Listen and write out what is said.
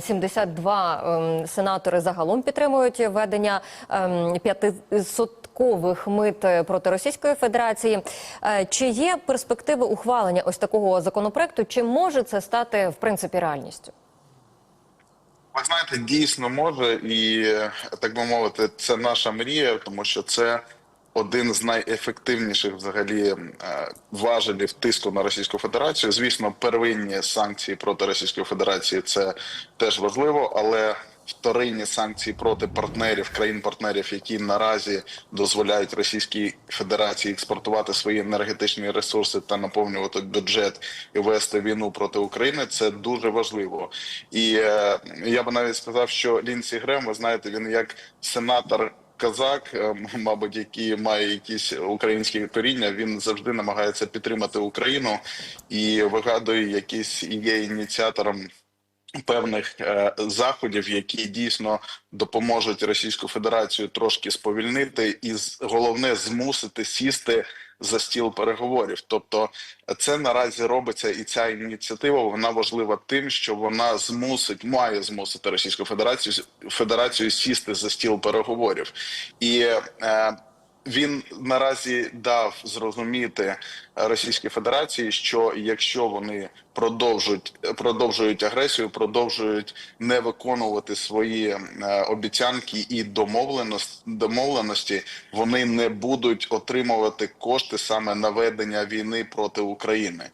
72 ем, сенатори загалом підтримують введення ем, 500-кових мит проти Російської Федерації. Е, Чи є перспективи ухвалення ось такого законопроекту? Чи може це стати в принципі реальністю? Ви знаєте, дійсно може, і так би мовити, це наша мрія, тому що це один з найефективніших взагалі е, важелів тиску на Російську Федерацію. Звісно, первинні санкції проти Російської Федерації це теж важливо, але вторинні санкції проти партнерів, країн-партнерів, які наразі дозволяють Російській Федерації експортувати свої енергетичні ресурси та наповнювати бюджет і вести війну проти України, це дуже важливо. І е, я би навіть сказав, що Лінсі Грем, ви знаєте, він як сенатор. Казак, е, мабуть, який має якісь українські коріння, він завжди намагається підтримати Україну і вигадує якісь і є ініціатором певних е, заходів, які дійсно допоможуть Російську Федерацію трошки сповільнити, і головне змусити сісти за стіл переговорів. Тобто, це наразі робиться, і ця ініціатива вона важлива тим, що вона змусить, має змусити Російську Федерацію Федерацію сісти за стіл переговорів і. Е, він наразі дав зрозуміти Російській Федерації, що якщо вони продовжують продовжують агресію, продовжують не виконувати свої е, обіцянки і домовленості, домовленості, вони не будуть отримувати кошти саме на ведення війни проти України.